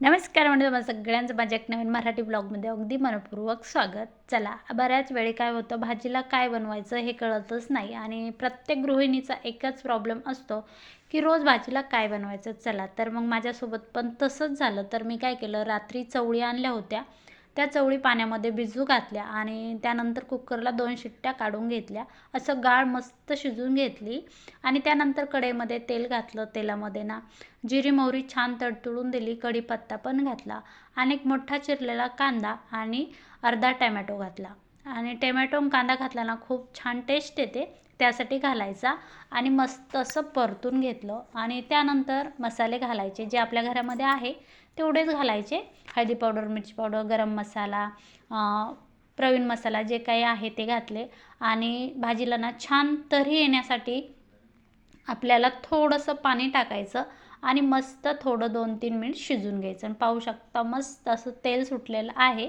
नमस्कार म्हणजे तुम्हाला सगळ्यांचं माझ्या एक नवीन मराठी ब्लॉगमध्ये अगदी मनपूर्वक स्वागत. चला बऱ्याच वेळी काय होतं भाजीला काय बनवायचं हे कळतच नाही आणि प्रत्येक गृहिणीचा एकच प्रॉब्लेम असतो की रोज भाजीला काय बनवायचं? चला तर मग माझ्यासोबत पण तसंच झालं. तर मी काय केलं रात्री चवळी आणल्या होत्या. त्या चवळी पाण्यामध्ये भिजू घातल्या आणि त्यानंतर कुकरला दोन शिट्ट्या काढून घेतल्या. असं गाळ मस्त शिजून घेतली आणि त्यानंतर कढईमध्ये तेल घातलं तेलामध्ये ना. जिरी मोहरी छान तडतडून दिली कढीपत्ता पण घातला आणि एक मोठा चिरलेला कांदा आणि अर्धा टॅमॅटो घातला. आणि टॅमॅटो कांदा घातला ना खूप छान टेस्ट येते त्यासाठी घालायचा आणि मस्त असं परतून घेतलं. आणि त्यानंतर मसाले घालायचे जे आपल्या घरामध्ये आहे तेवढेच घालायचे. हळदी पावडर मिरची पावडर गरम मसाला प्रवीण मसाला जे काही आहे ते घातले. आणि भाजीला ना छान तरी येण्यासाठी आपल्याला थोडंसं पाणी टाकायचं आणि मस्त थोडं दोन तीन मिनिट शिजून घ्यायचं. आणि पाहू शकता मस्त असं तेल सुटलेलं आहे.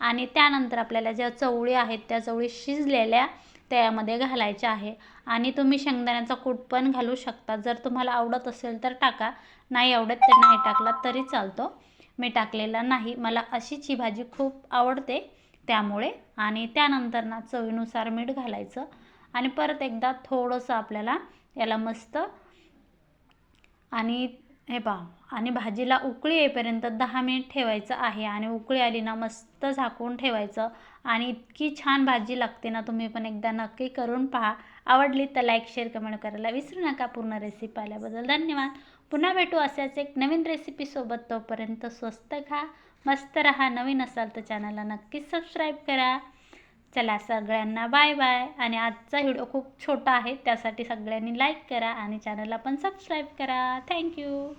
आणि त्यानंतर आपल्याला ज्या चवळी आहेत त्या चवळी शिजलेल्या त्यामध्ये घालायचे आहे. आणि तुम्ही शेंगदाण्याचा कूट पण घालू शकता. जर तुम्हाला आवडत असेल तर टाका. नाही आवडत तर नाही टाकला तरी चालतो. मी टाकलेला नाही. मला अशीच ही भाजी खूप आवडते त्यामुळे. आणि त्यानंतर ना चवीनुसार मीठ घालायचं. आणि परत एकदा थोडंसं आपल्याला याला मस्त आणि हे पहा. आणि भाजीला उकळी येईपर्यंत दहा मिनिट ठेवायचं आहे. आणि उकळी आली ना मस्त झाकून ठेवायचं. आणि इतकी छान भाजी लागते ना तुम्ही पण एकदा नक्की करून पहा. आवडली तर लाईक शेअर कमेंट करायला विसरू नका पूर्ण रेसिपी पाहिल्याबद्दल धन्यवाद. पुन्हा भेटू अशाच एक नवीन रेसिपीसोबत तोपर्यंत स्वस्त खा मस्त रहा. नवीन असाल तर चॅनलला नक्कीच सबस्क्राईब करा. चला सगळ्यांना बाय बाय. आणि आजचा व्हिडिओ खूप छोटा आहे त्यासाठी सगळ्यांनी लाईक करा आणि चॅनलला पण सबस्क्राईब करा. थँक्यू